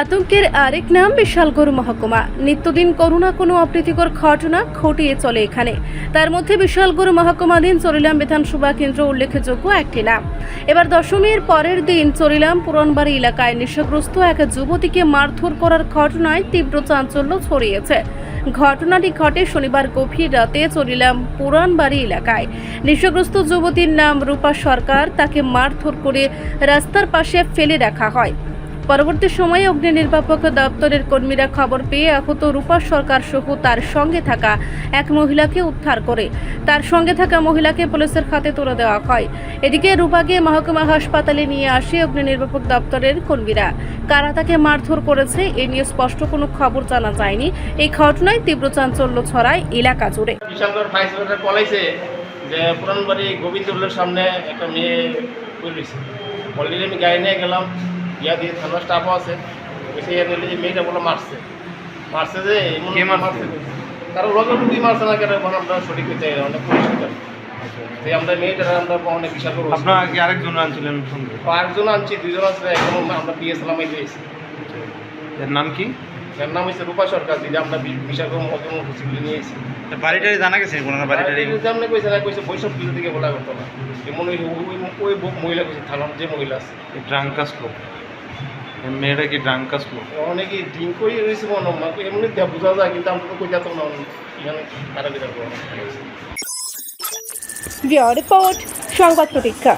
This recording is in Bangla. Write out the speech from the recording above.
আতঙ্কের আরেক নাম বিশালগড় মহকুমা। নিত্যদিন করোনা কোনো অপ্রীতিকর ঘটনা ঘটিয়ে চলে এখানে। তার মধ্যে বিশালগড় মহকুমাধীন চরিলাম বিধানসভা কেন্দ্র উল্লেখযোগ্য একটি নাম। এবার দশমীর পরের দিন চরিলাম পুরনবাড়ি এলাকায় নেশাগ্রস্ত এক যুবতীকে মারধর করার ঘটনায় তীব্র চাঞ্চল্য ছড়িয়েছে। ঘটনাটি ঘটে শনিবার গভীর রাতে চলিলাম পুরানবাড়ি এলাকায়। নেশাগ্রস্ত যুবতীর নাম রূপা সরকার, তাকে মারধর করে রাস্তার পাশে ফেলে রাখা হয়। পরবর্তী সময়ে অগ্নি নির্বাপক দপ্তরের কর্মীরা খবর পেয়ে আহত রূপা সরকার সহ তার সঙ্গে থাকা এক মহিলাকে উদ্ধার করে। তার সঙ্গে থাকা মহিলাকে পুলিশের হাতে তুলে দেওয়া হয়। এদিকে রূপাকে মহকুমা হাসপাতালে নিয়ে আসে অগ্নি নির্বাপক দপ্তরের কর্মীরা। কারা তাকে মারধর করেছে, এ নিয়ে স্পষ্ট কোনো খবর জানা যায়নি। এই ঘটনায় তীব্র চাঞ্চল্য ছড়ায় এলাকা জুড়ে। যে পুরানবাড়ি সামনে একটা মেয়ে পুলিশ অলরেডি আমি গাড়ি নিয়ে গেলাম। ইয়া দিয়ে থানার স্টাফও আছে। এসে ইয়া দিলে যে মেয়েটা বলে মারছে। মারছে যে কে মারছে? কারণ রোগের রুগী মারছে না কেন? এখন আমরা সঠিক হইতে অনেক পরিষ্কার সেই আমরা মেয়েটার আমরা অনেক বিশাল করব। আপনারা কি আরেকজন আনছিলেন পাঁচজন আনছি দুজন আছে এখন আমরা পিএসএলাম এই পেয়েছি এর নাম কি? এর নাম হচ্ছে রূপা সরকার দিদি আমরা বিশাল করে মহকুমা হসপিটালে নিয়েছি বাড়িটারি জানা গেছে কোনার বাড়িটারি? সামনে কইছে না কইছে বৈশাখ পুজো থেকে বলা করতো না। ওই ওই- ওই মহিলা কইছে থানার যে মহিলা আছে। ড্রাঙ্কাস লোক। মেয়েটা কি ড্রাঙ্ক আসলো অনেকে ড্রিঙ্ক করে রয়েছে মনে হয় এমনি বোঝা যায় কিন্তু আমরা তো কই যেতাম না এখানে কারা বিরা করে রিপোর্ট সংবাদ প্রতীক্ষা।